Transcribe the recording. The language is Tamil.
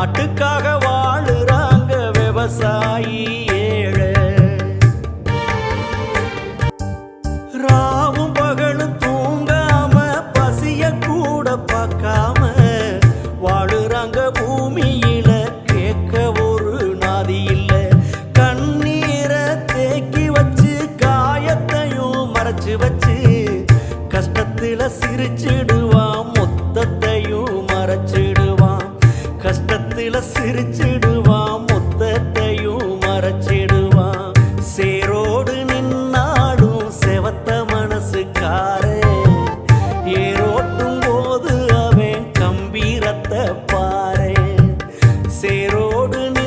நாட்டுக்காக வாழுறாங்க விவசாயி ஏழை. ராவும் தூங்காம பசிய கூட பார்க்காம வாழுறாங்க பூமியில. கேட்க ஒரு நாதி இல்லை. தேக்கி வச்சு காயத்தையும் மறைச்சு வச்சு கஷ்டத்துல சிரிச்சிடு கஷ்டத்துல சிரிச்சிடுவான் மொத்தத்தையும் மறைச்சிடுவான் சேரோடு நின்னாடும் செவத்த மனசுக்காரே. ஏரோட்டும் போது அவன் கம்பீரத்தை பாரு. சேரோடு